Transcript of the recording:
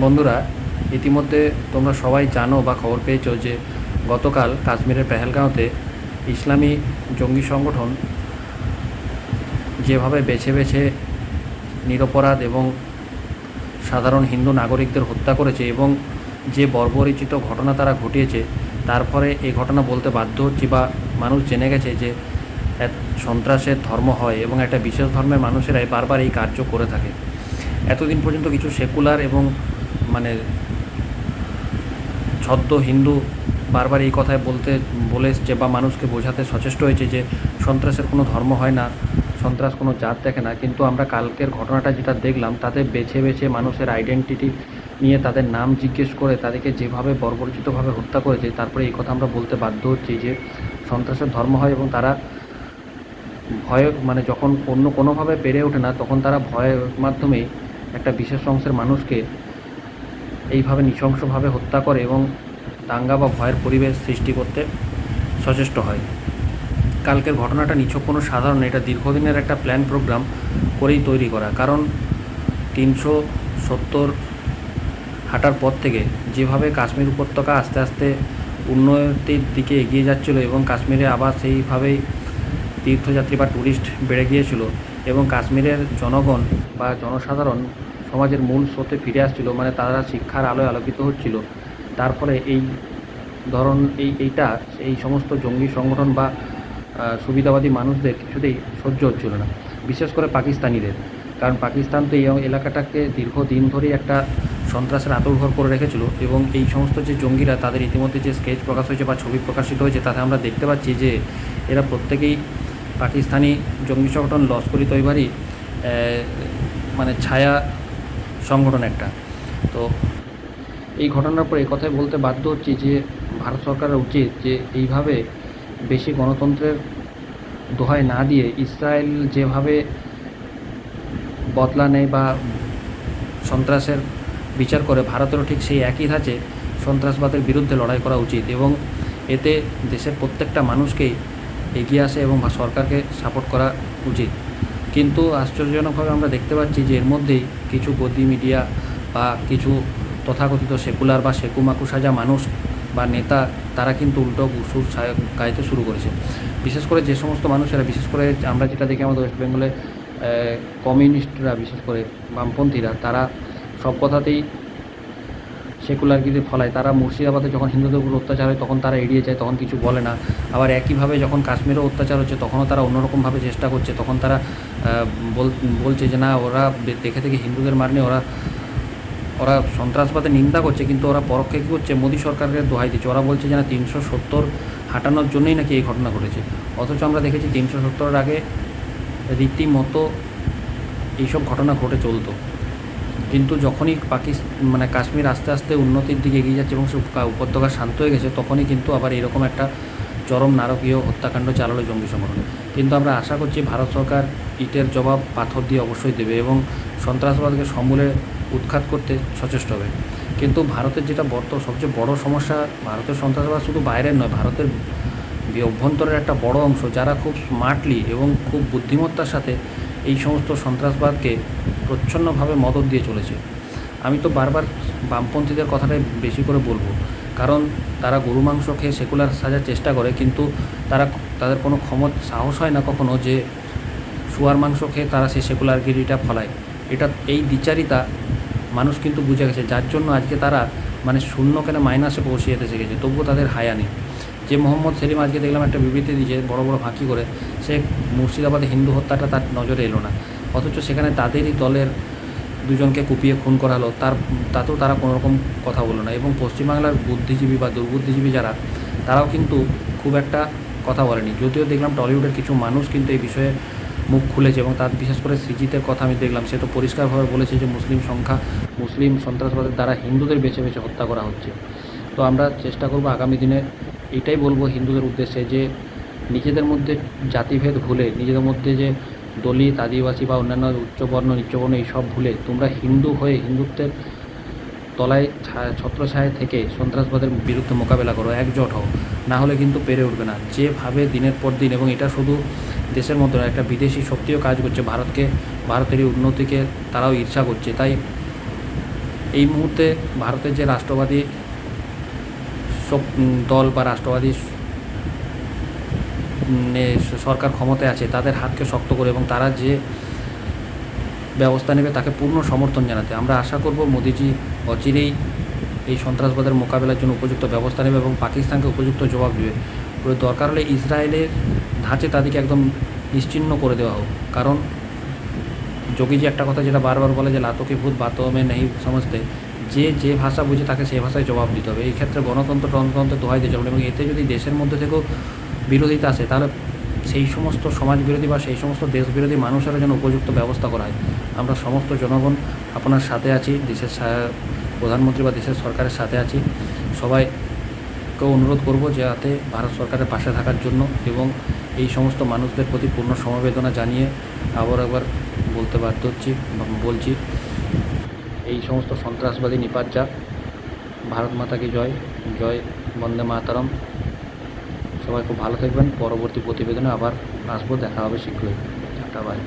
বন্ধুরা, ইতিমধ্যে তোমরা সবাই জানো বা খবর পেয়েছ যে গতকাল কাশ্মীরের পেহেলগাঁওতে ইসলামী জঙ্গি সংগঠন যেভাবে বেছে বেছে নিরপরাধ এবং সাধারণ হিন্দু নাগরিকদের হত্যা করেছে এবং যে বর্বরিচিত ঘটনা তারা ঘটিয়েছে তারপরে এই ঘটনা বলতে বাধ্য হচ্ছি বা মানুষ জেনে গেছে যে সন্ত্রাসের ধর্ম হয় এবং একটা বিশেষ ধর্মের মানুষেরাই বারবার এই কার্য করে থাকে। এতদিন পর্যন্ত কিছু সেকুলার এবং ছদ্ম হিন্দু বারবার এই কথায় বলতে, বলে এসছে বা মানুষকে বোঝাতে সচেষ্ট হয়েছে যে সন্ত্রাসের কোনো ধর্ম হয় না, সন্ত্রাস কোনো জাত দেখে না। কিন্তু আমরা কালকের ঘটনাটা যেটা দেখলাম, তাতে বেছে বেছে মানুষের আইডেন্টিটি নিয়ে তাদের নাম জিজ্ঞেস করে, তাদেরকে যেভাবে বর্বরচিতভাবে হত্যা করেছে, তারপরে এই কথা আমরা বলতে বাধ্য হচ্ছি যে সন্ত্রাসের ধর্ম হয় এবং তারা ভয় মানে যখন অন্য কোনোভাবে পেরে ওঠে না, তখন তারা ভয়ের মাধ্যমেই একটা বিশেষ অংশের মানুষকে এইভাবে নৃশংসভাবে হত্যা করে এবং দাঙ্গা বা ভয়ের পরিবেশ সৃষ্টি করতে সচেষ্ট হয়। কালকের ঘটনাটা নিছক কোনো সাধারণ, এটা দীর্ঘদিনের একটা প্ল্যান প্রোগ্রাম করেই তৈরি করা। কারণ তিনশো সত্তর হাঁটার পর থেকে যেভাবে কাশ্মীর উপত্যকা আস্তে আস্তে উন্নতির দিকে এগিয়ে যাচ্ছিল এবং কাশ্মীরে আবার সেইভাবেই তীর্থযাত্রী বা ট্যুরিস্ট বেড়ে গিয়েছিল এবং কাশ্মীরের জনগণ বা জনসাধারণ সমাজের মূল স্রোতে ফিরে আসছিল মানে তারা শিক্ষার আলোয় আলোকিত হচ্ছিল। তারপরে এই ধরন, এই, এইটা, এই সমস্ত জঙ্গি সংগঠন বা সুবিধাবাদী মানুষদের কিছুতেই সহ্য হচ্ছিল না, বিশেষ করে পাকিস্তানিদের। কারণ পাকিস্তান তো এই এলাকাটাকে দীর্ঘদিন ধরেই একটা সন্ত্রাসের আতঙ্কর করে রেখেছিল এবং এই সমস্ত যে জঙ্গিরা, তাদের ইতিমধ্যে যে স্কেচ প্রকাশ হয়েছে বা ছবি প্রকাশিত হয়েছে, তাতে আমরা দেখতে পাচ্ছি যে এরা প্রত্যেকেই পাকিস্তানি জঙ্গি সংগঠন লস্করি তৈবারই মানে ছায়া সংগঠন একটা। তো এই ঘটনার পর এই কথাই বলতে বাধ্য হচ্ছি যে ভারত সরকারের উচিত যে এইভাবে বেশি গণতন্ত্রের দোহাই না দিয়ে ইসরায়েল যেভাবে বদলা নেয় বা সন্ত্রাসের বিচার করে, ভারতেরও ঠিক সেই একই ধাঁচে সন্ত্রাসবাদের বিরুদ্ধে লড়াই করা উচিত এবং এতে দেশের প্রত্যেকটা মানুষকেই এগিয়ে আসে এবং সরকারকে সাপোর্ট করা উচিত। কিন্তু আশ্চর্যজনকভাবে আমরা দেখতে পাচ্ছি যে এর মধ্যেই কিছু গদি মিডিয়া বা কিছু তথাকথিত সেকুলার বা সেকুমাকু সাজা মানুষ বা নেতা, তারা কিন্তু উল্টো সুর গাইতে শুরু করেছে। বিশেষ করে যে সমস্ত মানুষেরা, বিশেষ করে আমরা যেটা দেখি আমাদের ওয়েস্ট বেঙ্গলে কমিউনিস্টরা, বিশেষ করে বামপন্থীরা, তারা সব কথাতেই সেকুলারগিরি ফলায়। তারা মুর্শিদাবাদে যখন হিন্দুদের উপর অত্যাচার হয়, তখন তারা এড়িয়ে যায়, তখন কিছু বলে না। আবার একইভাবে যখন কাশ্মীরেও অত্যাচার হচ্ছে, তখনও তারা অন্যরকমভাবে চেষ্টা করছে। তখন তারা বল- বলছে যে না, ওরা দেখে দেখে হিন্দুদের মারনে ওরা ওরা সন্ত্রাসবাদের নিন্দা করছে, কিন্তু ওরা পরোক্ষে কী করছে? মোদী সরকারকে দোহাই দিচ্ছে। ওরা বলছে যে না, তিনশো সত্তর হাঁটানোর জন্যই নাকি এই ঘটনা ঘটেছে। অথচ আমরা দেখেছি তিনশো সত্তরের আগে রীতিমতো এইসব ঘটনা ঘটে চলতো। কিন্তু যখনই পাকিস্তান মানে কাশ্মীর আস্তে আস্তে উন্নতির দিকে এগিয়ে যাচ্ছে এবং উপত্যকা শান্ত হয়ে গেছে, তখনই কিন্তু আবার এরকম একটা চরম নারকীয় হত্যাকাণ্ড চালালো জঙ্গি সংগঠন। কিন্তু আমরা আশা করছি ভারত সরকার ইটের জবাব পাথর দিয়ে অবশ্যই দেবে এবং সন্ত্রাসবাদকে সমূলে উৎখাত করতে সচেষ্ট হবে। কিন্তু ভারতের যেটা বর্ত, সবচেয়ে বড় সমস্যা ভারতের সন্ত্রাসবাদ শুধু বাইরের নয়, ভারতের অভ্যন্তরের একটা বড় অংশ যারা খুব স্মার্টলি এবং খুব বুদ্ধিমত্তার সাথে এই সমস্ত সন্ত্রাসবাদকে প্রচ্ছন্নভাবে মদত দিয়ে চলেছে। আমি তো বারবার বামপন্থীদের কথাটাই বেশি করে বলব। কারণ তারা গরু মাংস খেয়ে সেকুলার সাজার চেষ্টা করে, কিন্তু তারা তাদের কোনো ক্ষমত, সাহস হয় না কখনো যে শুয়ার মাংস খেয়ে তারা সেই সেকুলারগিরিটা ফলায়। এটা এই দ্বিচারিতা মানুষ কিন্তু বুঝে গেছে। যার জন্য আজকে তারা মানে শূন্য কেন মাইনাসে পৌঁছে যেতে শিখেছে। তবুও তাদের হায়া নেই। যে মোহাম্মদ সেলিম আজকে দেখলাম একটা বিবৃতি দিয়েছে, বড় বড় ফাঁকি করে। সে মুর্শিদাবাদে হিন্দু হত্যাটা তার নজরে এলো না। অথচ সেখানে তাদেরই দলের দুজনকে কুপিয়ে খুন করা হলো তার, তাতেও তারা কোনো রকম কথা বলল না। এবং পশ্চিমবাংলার বুদ্ধিজীবী বা দুর্বুদ্ধিজীবী যারা, তারাও কিন্তু খুব একটা কথা বলেনি। যদিও দেখলাম টলিউডের কিছু মানুষ কিন্তু এই বিষয়ে মুখ খুলেছে এবং তার বিশেষ করে সৃজিতের কথা আমি দেখলাম। সে তো পরিষ্কারভাবে বলেছে যে মুসলিম সংখ্যা, মুসলিম সন্ত্রাসবাদের দ্বারা হিন্দুদের বেছে বেছে হত্যা করা হচ্ছে। তো আমরা চেষ্টা করব আগামী দিনে এটাই বলব হিন্দুদের উদ্দেশ্যে যে নিজেদের মধ্যে জাতিভেদ ভুলে, নিজেদের মধ্যে যে দলিত, আদিবাসী বা অন্যান্য উচ্চবর্ণ, নিচ্চবর্ণ এইসব ভুলে তোমরা হিন্দু হয়ে হিন্দুত্বের তলায় ছত্রছায়া থেকে সন্ত্রাসবাদের বিরুদ্ধে মোকাবেলা করো, একজোট হও। না হলে কিন্তু পেরে উঠবে না। যেভাবে দিনের পর দিন, এবং এটা শুধু দেশের মধ্যে একটা বিদেশি শক্তিও কাজ করছে। ভারতকে, ভারতের এই উন্নতিকে তারাও ঈর্ষা করছে। তাই এই মুহূর্তে ভারতের যে রাষ্ট্রবাদী সব- দল বা রাষ্ট্রবাদী সরকার ক্ষমতায় আছে, তাদের হাতকে শক্ত করে এবং তারা যে ব্যবস্থা নেবে তাকে পূর্ণ সমর্থন জানাতে। আমরা আশা করব মোদিজি অচিরেই এই সন্ত্রাসবাদের মোকাবেলার জন্য উপযুক্ত ব্যবস্থা নেবে এবং পাকিস্তানকে উপযুক্ত জবাব দেবে। দরকার হলে ইসরায়েলের ধাঁচে তাদেরকে একদম নিশ্চিহ্ন করে দেওয়া হোক। কারণ যোগীজি একটা কথা যেটা বারবার বলে যে, লাতকে ভূত, বাতমে নেই সমস্তে। যে যে ভাষা বুঝে তাকে সেই ভাষায় জবাব দিতে হবে। এই ক্ষেত্রে গণতন্ত্র টনতন্ত্র দোহাই দিতে চলবে এবং এতে যদি দেশের মধ্যে থেকেও বিরোধিতা আসে, তাহলে সেই সমস্ত সমাজ বিরোধী বা সেই সমস্ত দেশ বিরোধী মানুষেরা যেন উপযুক্ত ব্যবস্থা করা হয়। আমরা সমস্ত জনগণ আপনার সাথে আছি, দেশের প্রধানমন্ত্রী বা দেশের সরকারের সাথে আছি। সবাইকে অনুরোধ করব যাতে ভারত সরকারের পাশে থাকার জন্য এবং এই সমস্ত মানুষদের প্রতি পূর্ণ সমবেদনা জানিয়ে আবার একবার বলতে বাধ্য হচ্ছি বলছি। এই সমস্ত সন্ত্রাসবাদী নিপাত যাক ভারত মাতাকে জয়? জয় বন্দে মাতারম। সবাই খুব ভালো থাকবেন। পরবর্তী প্রতিবেদনে আবার আসব। দেখা হবে শীঘ্রই। Tata bye